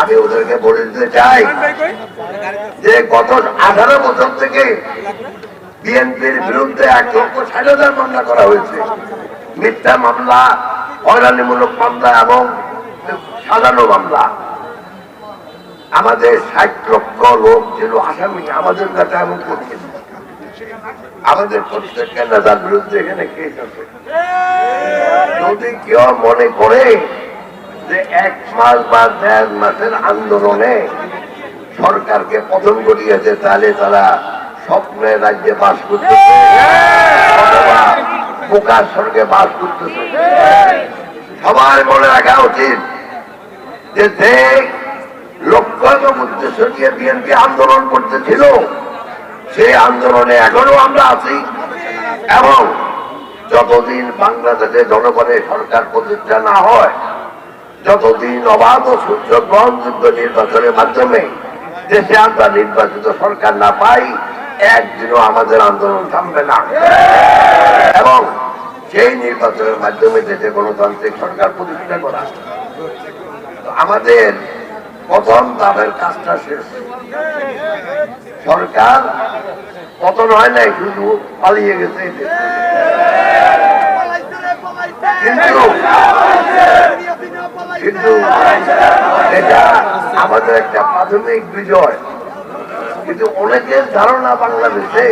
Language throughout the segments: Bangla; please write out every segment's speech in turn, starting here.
আমি ওদেরকে বলে দিতে চাই যে গত আঠারো বছর থেকে বিএনপির বিরুদ্ধে এক লক্ষ ষাট হাজার মামলা করা হয়েছে। মিথ্যা মামলা, হয়রানিমূলক মামলা এবং সাজানো মামলা। আমাদের ষাট লক্ষ লোক ছিল আসামি, আমাদের কাছে এমন করছে আমাদের প্রত্যেকটা নেতার বিরুদ্ধে এখানে কেস আছে। যদি কেউ মনে করে যে এক মাস বা দেড় মাসের আন্দোলনে সরকারকে পতন ঘটিয়েছে, তাহলে তারা স্বপ্নের রাজ্যে বাস করতেছে। অথবা বোকার স্বর্গে বাস করতেছে। সবার মনে রাখা উচিত যে যে লক্ষ্য উদ্দেশ্য নিয়ে বিএনপি আন্দোলন করতেছিল, সেই আন্দোলনে এখনও আমরা আছি। এবং যতদিন বাংলাদেশে জনগণের সরকার প্রতিষ্ঠা না হয় যতদিন অবাধ ও সুস্থ গ্রহণযোগ্য নির্বাচনের মাধ্যমে দেশে আমরা নির্বাচিত সরকার না পাই, একদিনও আমাদের আন্দোলন থামবে না। এবং সেই নির্বাচনের মাধ্যমে দেশে গণতান্ত্রিক সরকার প্রতিষ্ঠা করা। আমাদের প্রথম তাদের কাজটা শেষ। সরকার পতন হয় নাই, শুধু পালিয়ে গেছে। কিন্তু কিন্তু এটা আমাদের একটা প্রাথমিক বিজয়। কিন্তু অনেকের ধারণা বাংলাদেশে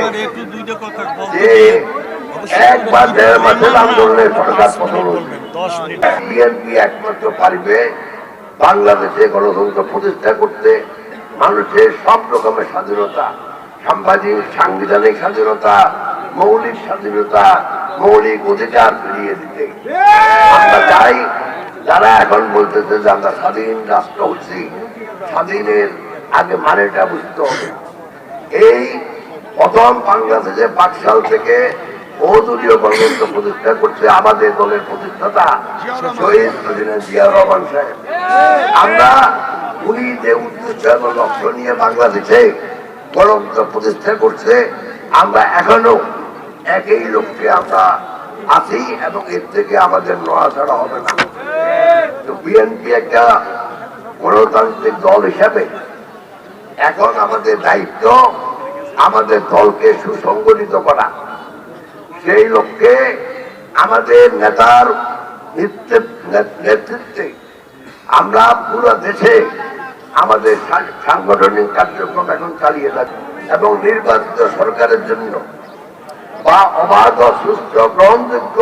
যে দেড় মাসের সরকার পতন বিএনপি একমাত্র বাংলাদেশে গণতন্ত্র প্রতিষ্ঠা করতে, মানুষের সব রকমের স্বাধীনতা সাংবাদিক সাংবিধানিক স্বাধীনতা, মৌলিক স্বাধীনতা, মৌলিক অধিকার ফিরিয়ে দিতে। আমরা চাই যারা এখন বলতেছে যে আমরা স্বাধীন রাষ্ট্র হচ্ছি স্বাধীনের আগে মানেটা বুঝতে হবে। এই প্রথম বাংলাদেশে বাকশাল থেকে বহুদলীয় গণতন্ত্র প্রতিষ্ঠা করছে, আমাদের দলের প্রতিষ্ঠাতা রহমান আমরা উনি যে উদ্দেশ্য এবং লক্ষ্য নিয়ে বাংলাদেশে গণতন্ত্র প্রতিষ্ঠা করছে। আমরা এখনও একই লক্ষ্যে আমরা আছি এবং এর থেকে আমাদের নড়া ছাড়া হবে না। তো বিএনপি একটা গণতান্ত্রিক দল হিসাবে এখন আমাদের দায়িত্ব আমাদের দলকে সুসংগঠিত করা। সেই লক্ষ্যে আমাদের নেতার নেতৃত্বে আমরা পুরো দেশে আমাদের সাংগঠনিক কার্যক্রম এখন চালিয়ে যাচ্ছি এবং নির্বাচিত সরকারের জন্য বা অবাধ সুস্থ গ্রহণযোগ্য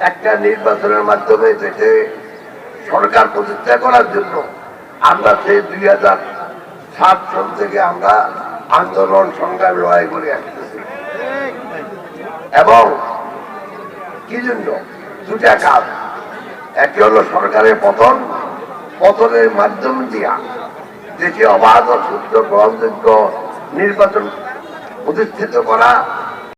একটা নির্বাচনের মাধ্যমে দেশে সরকার প্রতিষ্ঠা করার জন্য আমরা সেই দুই হাজার সাত সাল থেকে আমরা আন্দোলন সংগ্রাম লড়াই করে আসতেছি। এবং কি জন্য? দুটা কাজ। একটি হলো সরকারের পতন। পতনের মাধ্যম দিয়া দেশে অবাধ ও সুস্থ গ্রহণযোগ্য নির্বাচন প্রতিষ্ঠিত করা